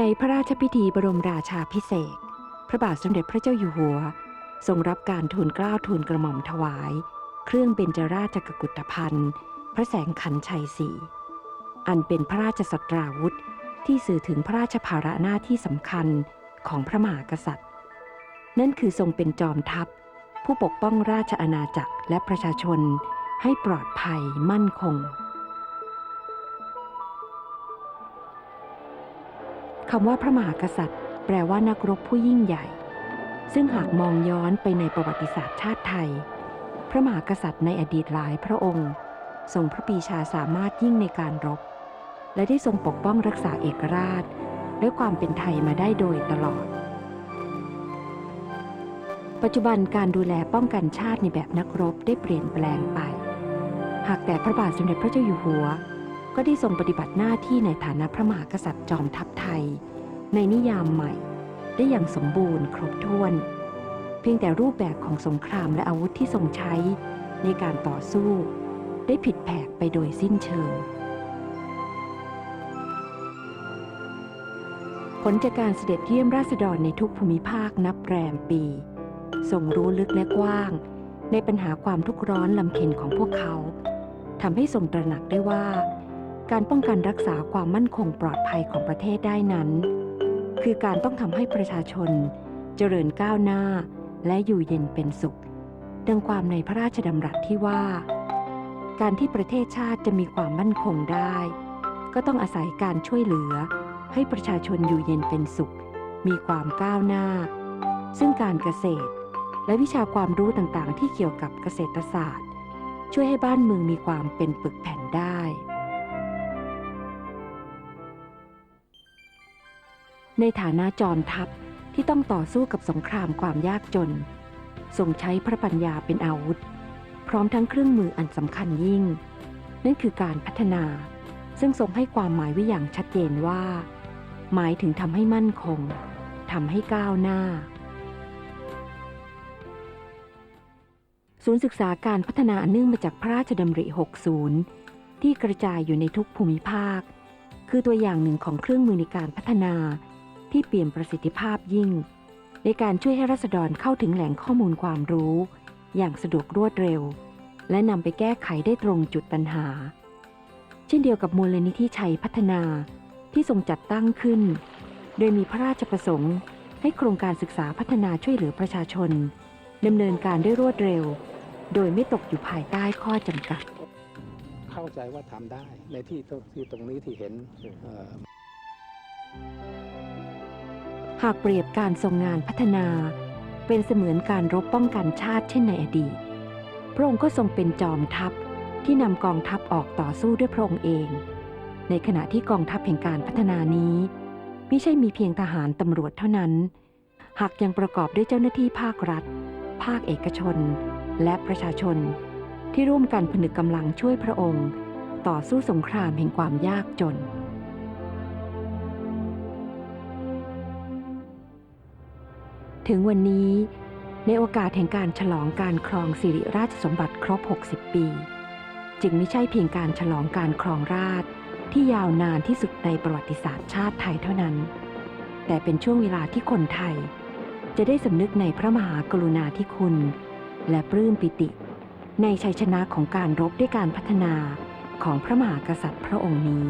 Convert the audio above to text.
ในพระราชพิธีบรมราชาพิเศษพระบาทสมเด็จพระเจ้าอยู่หัว ทรงรับการทูลเกล้าทูลกระหม่อมถวาย เครื่องเบญจราชกกุฏภัณฑ์พระแสงขันชัยศรีอันเป็นพระราชสัตราวุธ ที่สื่อถึงพระราชภาระหน้าที่สำคัญของพระมหากษัตริย์ นั่นคือทรงเป็นจอมทัพ ผู้ปกป้องราชอาณาจักรและประชาชนให้ปลอดภัยมั่นคง คำว่าพระมหากษัตริย์ แปลว่านักรบผู้ยิ่งใหญ่ ซึ่งหากมองย้อนไปในประวัติศาสตร์ชาติไทย พระมหากษัตริย์ในอดีตหลายพระองค์ ทรงพระปีชาสามารถยิ่งในการรบ และได้ทรงปกป้องรักษาเอกราช และความเป็นไทยมาได้โดยตลอด ปัจจุบันการดูแลป้องกันชาติในแบบนักรบได้เปลี่ยนแปลงไป หากแต่พระบาทสมเด็จพระเจ้าอยู่หัว ก็ได้ทรงปฏิบัติหน้าที่ในฐานะพระมหากษัตริย์จอมทัพไทย ในนิยามใหม่ ได้อย่างสมบูรณ์ครบถ้วน เพียงแต่รูปแบบของสงครามและอาวุธที่ทรงใช้ในการต่อสู้ ได้ผิดแผกไปโดยสิ้นเชิง ผลจากการเสด็จเยี่ยมราษฎรในทุกภูมิภาคนับแรมปีทรงรู้ลึกและกว้าง ในปัญหาความทุกข์ร้อนลำเค็ญของพวกเขาทำให้ทรงตระหนักได้ว่า การป้องกันรักษาความมั่นคงปลอดภัยของประเทศได้นั้น คือการต้องทำให้ประชาชน เจริญก้าวหน้า และอยู่เย็นเป็นสุข ดังความในพระราชดำรัสที่ว่า การที่ประเทศชาติจะมีความมั่นคงได้ ก็ต้องอาศัยการช่วยเหลือ ให้ประชาชนอยู่เย็นเป็นสุข มีความก้าวหน้า ซึ่งการเกษตร และวิชาความรู้ต่างๆ ที่เกี่ยวกับเกษตรศาสตร์ ช่วยให้บ้านเมืองมีความเป็นปึกแผ่นได้ ในฐานะจอมทัพที่ต้องต่อสู้กับสงครามความยากจน ทรงใช้พระปัญญาเป็นอาวุธ พร้อมทั้งเครื่องมืออันสำคัญยิ่ง นั่นคือการพัฒนา ซึ่งทรงให้ความหมายไว้อย่างชัดเจนว่า หมายถึงทำให้มั่นคงทำให้ก้าวหน้า ศูนย์ศึกษาการพัฒนาอันเนื่องมาจากพระราชดำริ 60 ที่กระจายอยู่ในทุกภูมิภาค คือตัวอย่างหนึ่งของเครื่องมือในการพัฒนา ที่เปลี่ยนประสิทธิภาพยิ่ง ในการช่วยให้รัษฎรเข้าถึงแหล่งข้อมูลความรู้ อย่างสะดวกรวดเร็ว และนำไปแก้ไขได้ตรงจุดปัญหา เช่นเดียวกับมูลนิธิชัยพัฒนาที่ทรงจัดตั้งขึ้น โดยมีพระราชประสงค์ ให้โครงการศึกษาพัฒนาช่วยเหลือประชาชนดำเนินการได้รวดเร็ว โดยไม่ตกอยู่ภายใต้ข้อจำกัด เข้าใจว่าทำได้ในที่ตรงที่ตรงนี้ที่เห็น หากเปรียบการทรงงานพัฒนา เป็นเสมือนการรบป้องกันชาติเช่นในอดีต พระองค์ก็ทรงเป็นจอมทัพที่นำกองทัพออกต่อสู้ด้วยพระองค์เอง ในขณะที่กองทัพแห่งการพัฒนานี้ไม่ใช่มีเพียงทหารตำรวจเท่านั้น หากยังประกอบด้วยเจ้าหน้าที่ภาครัฐ ภาคเอกชน และประชาชน ที่ร่วมกันผนึกกำลังช่วยพระองค์ ต่อสู้สงครามแห่งความยากจน ถึงวันนี้ในโอกาสแห่งการฉลองการครองสิริราชสมบัติครบ 60 ปี จึงไม่ใช่เพียงการฉลองการครองราชที่ยาวนานที่สุดในประวัติศาสตร์ชาติไทยเท่านั้น แต่เป็นช่วงเวลาที่คนไทย จะได้สำนึกในพระมหากรุณาธิคุณ และปลื้มปิติ ในชัยชนะของการรบด้วยการพัฒนาของพระมหากษัตริย์พระองค์นี้